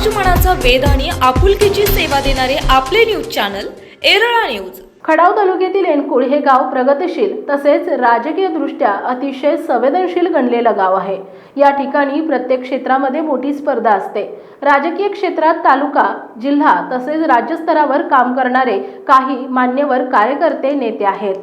समाजमनाचा वेध आणि आपुलकीची सेवा देणारे आपले news channel Erala news. Khadav तालुक्यातील एनकुळ हे गाव प्रगतशील तसेच राजकीयदृष्ट्या अतिशय संवेदनशील गणलेलं गाव आहे. या ठिकाणी प्रत्येक क्षेत्रामध्ये मोठी स्पर्धा असते. राजकीय क्षेत्रात तालुका जिल्हा तसेच राज्यस्तरावर काम करणारे काही मान्यवर कार्यकर्ते नेते आहेत.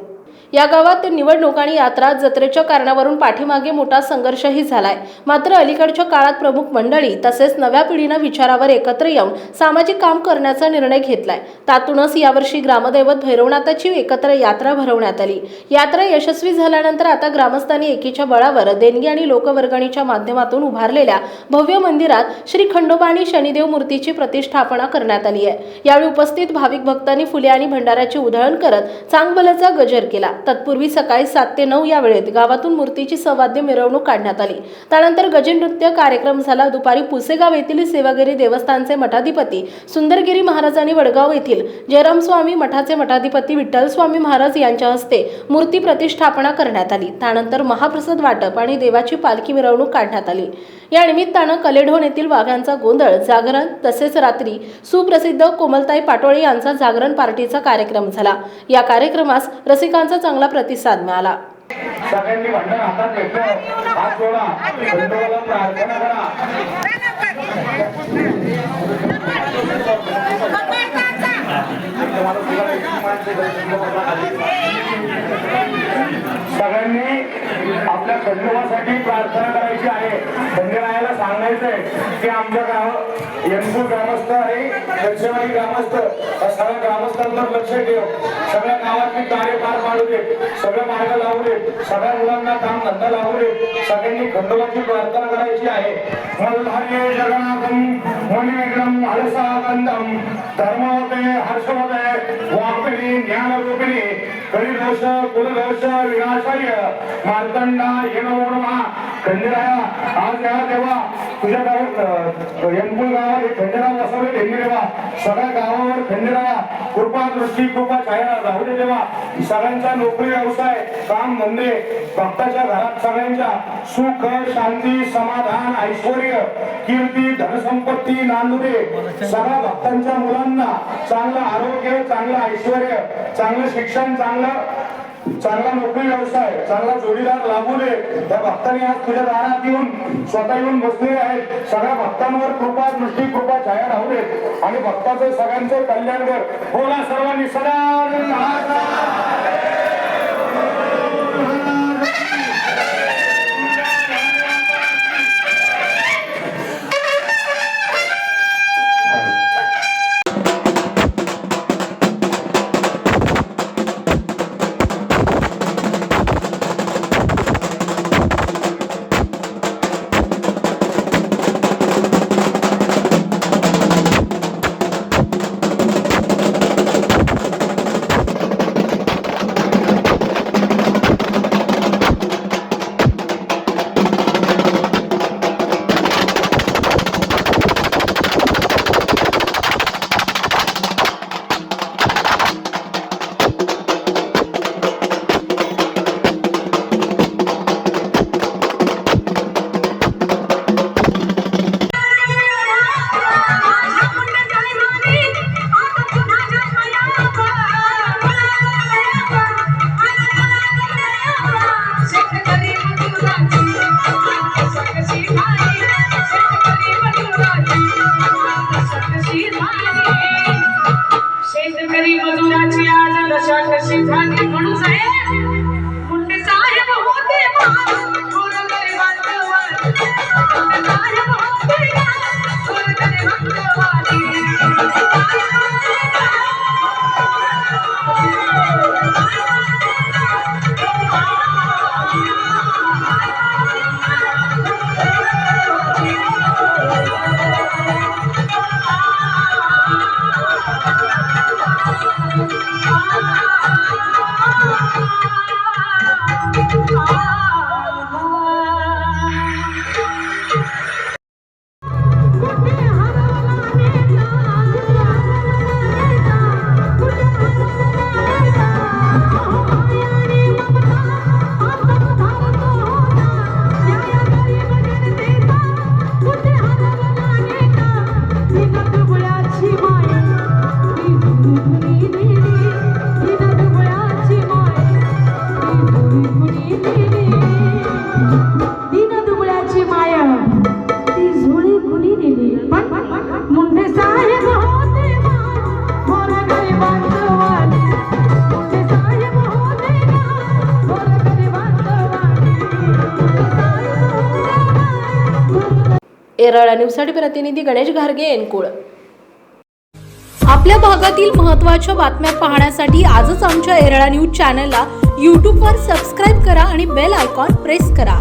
या गावात निवडणूक आणि यात्रा जत्रेच्या कारणावरून पाठीमागे मोठा संघर्षही झालाय. मात्र अलीकडच्या काळात प्रमुख मंडळी तसेच नव्या पिढीनं विचारावर एकत्र येऊन सामाजिक काम करण्याचा निर्णय घेतलाय. त्यातूनच यावर्षी ग्रामदैवत भैरवनाथाची एकत्र यात्रा भरवण्यात आली. यात्रा यशस्वी झाल्यानंतर आता ग्रामस्थांनी एकीच्या बळावर देणगी आणि लोकवर्गणीच्या माध्यमातून उभारलेल्या भव्य मंदिरात श्री खंडोबा आणि शनिदेव मूर्तीची प्रतिष्ठापना करण्यात आली आहे. यावेळी उपस्थित भाविक भक्तांनी फुले आणि भंडाराची उधळण करत चांगभलचा गजर केला. तत्पूर्वी सकाळी सात ते नऊ या वेळेत गावातून मूर्तीची सवाद्य मिरवणूक काढण्यात आली. त्यानंतर गजनृत्य कार्यक्रम झाला. दुपारी पुसेगाव येथील सेवागिरी देवस्थानचे मठाधिपती सुंदरगिरी महाराज आणि वडगाव येथील जयराम स्वामी मठाचे मठाधिपती विठ्ठल स्वामी महाराज यांच्या हस्ते मूर्ती प्रतिष्ठापना करण्यात आली. त्यानंतर महाप्रसाद वाटप आणि देवाची पालखी मिरवणूक काढण्यात आली. या निमित्तानं कलेढोण येथील वाघांचा गोंधळ जागरण तसेच रात्री सुप्रसिद्ध कोमलताई पाटोळे यांचा जागरण पार्टीचा कार्यक्रम झाला. या कार्यक्रमास रसिकांचा चांगला प्रतिसाद मिळाला. सगळ्यांनी भांडण हातात घेतलं. हात जोडा. खंडोबाला प्रार्थना करा. सगळ्यांनी आपल्या खंडोबासाठी प्रार्थना करायची आहे. खंडोबाला सांगायचंय की आमच्या गाव यंगपूर ग्रामस्थ आणि दक्षिणवाडी ग्रामस्थ. सगळ्या ग्रामस्थांवर लक्ष ठेव. सगळ्या गावातली कार्य पार पाडू देत सगळ्या मार्ग लावू देत सगळ्या मुलांना काम धंदा लावू देत सगळ्यांनी खंडोबाची प्रार्थना करायची आहे. मल्हार्ये जगन्नाथम मुनिवेगम हरसागंधम धर्मवते हर्षवते वापिनी ज्ञानरूपिणी कलिदोष कुलदोष विनाशाय देवा तुझ्या गावात गावात हे बसवले त्यांनी देवा सगळ्या गावावर कृपा दृष्टी कृपा छाया राहू दे देवा सगळ्यांचा नोकरी व्यवसाय काम धंदे भक्ताच्या घरात सगळ्यांच्या सुख शांती समाधान ऐश्वर कीर्ती धनसंपत्ती नांदुरे सगळ्या भक्तांच्या मुलांना चांगलं आरोग्य चांगलं ऐश्वर चांगलं शिक्षण चांगलं चांगला नोकरी व्यवसाय चांगला जोडीदार लाभू दे त्या भक्तांनी आज तुझ्या दारात येऊन स्वतः येऊन बसलेले आहेत. सगळ्या भक्तांवर कृपा दृष्टी कृपा छाया राहू देत आणि भक्ताचं सगळ्यांचं कल्याण कर. बोला सर्वांनी सदा ઘણું સાહેબ. 啊。एरळा न्यूजसाठी प्रतिनिधी गणेश घारगे एनकुळ. आपल्या भागातील महत्त्वाच्या बातम्या पाहण्यासाठी आजच आमच्या एरळा न्यूज चॅनलला यूट्यूबवर सबस्क्राईब करा आणि बेल आयकॉन प्रेस करा.